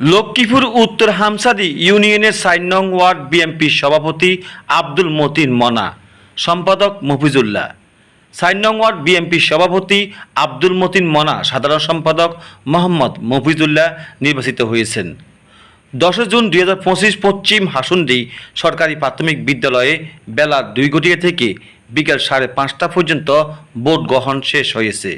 লক্ষ্মীপুর, উত্তর হামসাদি ইউনিয়নের সাইন নং ওয়ার্ড বিএমপি সভাপতি আব্দুল মতিন মনা, সম্পাদক মফিজুল্লাহ। সাইন নং ওয়ার্ড বিএমপি সভাপতি আব্দুল মতিন মনা, সাধারণ সম্পাদক মোহাম্মদ মফিজুল্লাহ নির্বাচিত হয়েছেন। দশই জুন দুই হাজার পঁচিশ পশ্চিম হাসুন্দি সরকারি প্রাথমিক বিদ্যালয়ে বেলা দুই ঘটিয়া থেকে বিকেল সাড়ে পাঁচটা পর্যন্ত ভোট গ্রহণ শেষ হয়েছে।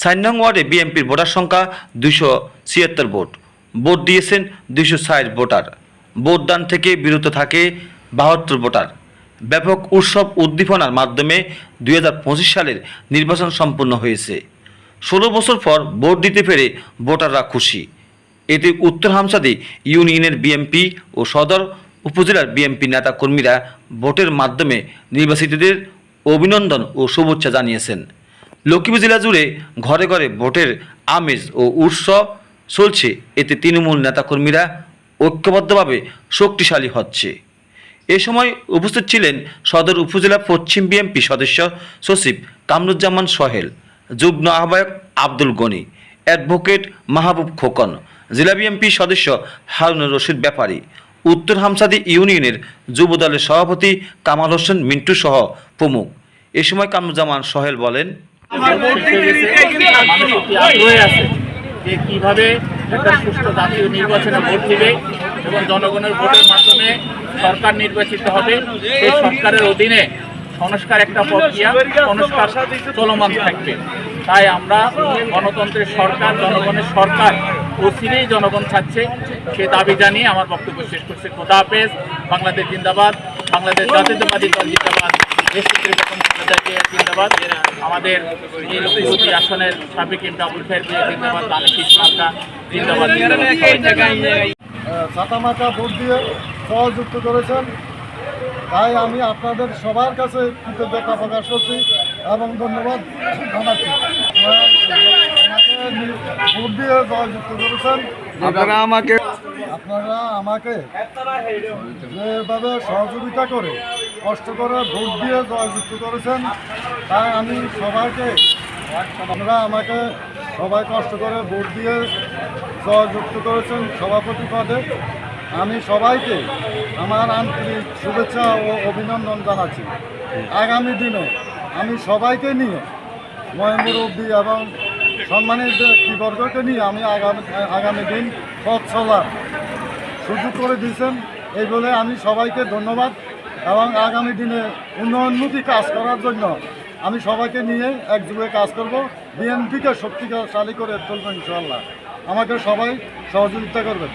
সাইন নং ওয়ার্ডে বিএনপির ভোটার সংখ্যা দুশো ছিয়াত্তর ভোট। ভোট দিয়েছেন দুশো ষাট ভোটার। ভোটদান থেকে বিরত থাকে বাহাত্তর ভোটার। ব্যাপক উৎসব উদ্দীপনার মাধ্যমে দু হাজার পঁচিশ সালের নির্বাচন সম্পন্ন হয়েছে। ষোলো বছর পর ভোট দিতে পেরে ভোটাররা খুশি। এতে উত্তর হামসাদি ইউনিয়নের বিএমপি ও সদর উপজেলার বিএমপি নেতাকর্মীরা ভোটের মাধ্যমে নির্বাচিতদের অভিনন্দন ও শুভেচ্ছা জানিয়েছেন। লক্ষ্মীপুর জেলা জুড়ে ঘরে ঘরে ভোটের আমেজ ও উৎসব চলছে। এতে তৃণমূল নেতাকর্মীরা ঐক্যবদ্ধভাবে শক্তিশালী হচ্ছে। এ সময় উপস্থিত ছিলেন সদর উপজেলা পশ্চিম বিএমপি সদস্য সচিব কামরুজ্জামান সোহেল, যুগ্ম আহ্বায়ক আব্দুল গনি, অ্যাডভোকেট মাহবুব খোকন, জেলা বিএমপি সদস্য হারুনুর রশিদ ব্যাপারী, উত্তর হামসাদি ইউনিয়নের যুবদলের সভাপতি কামাল হোসেন মিন্টু সহ প্রমুখ। এ সময় কামরুজ্জামান সোহেল বলেন যে কীভাবে একটা সুস্থ জাতীয় নির্বাচনে ভোট দিবে এবং জনগণের ভোটের মাধ্যমে সরকার নির্বাচিত হবে, সেই সরকারের অধীনে সংস্কার একটা প্রক্রিয়া, সংস্কার চলমান থাকবে। তাই আমরা গণতন্ত্রের সরকার, জনগণের সরকার অচিরেই জনগণ চাচ্ছে সে দাবি জানিয়ে আমার বক্তব্য শেষ করছে। খোদা হাফেজ, বাংলাদেশ জিন্দাবাদ, বাংলাদেশ জাতীয়তাবাদী দল জিন্দাবাদ খালেদা জিন্দাবাদ। আমাদের এই আসনের সাবেক জিন্দাবাদ জিন্দাবাদ জিন্দাবাদ ছাতামাতা ভোট দিয়ে সহযুক্ত করেছেন। তাই আমি আপনাদের সবার কাছে কৃতজ্ঞতা প্রকাশ করছি এবং ধন্যবাদ জানাচ্ছি। ভোট দিয়ে সহযুক্ত করেছেন। আপনারা আমাকে আপনারা আমাকে যেভাবে সহযোগিতা করে কষ্ট করে ভোট দিয়ে জয়যুক্ত করেছেন, তাই আমি সবাইকে আপনারা আমাকে সবাই কষ্ট করে ভোট দিয়ে জয়যুক্ত করেছেন সভাপতি পদে। আমি সবাইকে আমার আন্তরিক শুভেচ্ছা ও অভিনন্দন জানাচ্ছি। আগামী দিনে আমি সবাইকে নিয়ে ময়মুরব্বী এবং সম্মানিত ব্যক্তিবর্গকে নিয়ে আমি আগামী আগামী দিন পথ চলার সুযোগ করে দিয়েছেন। এই বলে আমি সবাইকে ধন্যবাদ এবং আগামী দিনে উন্নয়নমুখী কাজ করার জন্য আমি সবাইকে নিয়ে একযোগে কাজ করব। বিএনপিকে শক্তিশালী করে তুলব ইনশাল্লাহ আমাকে সবাই সহযোগিতা করবেন।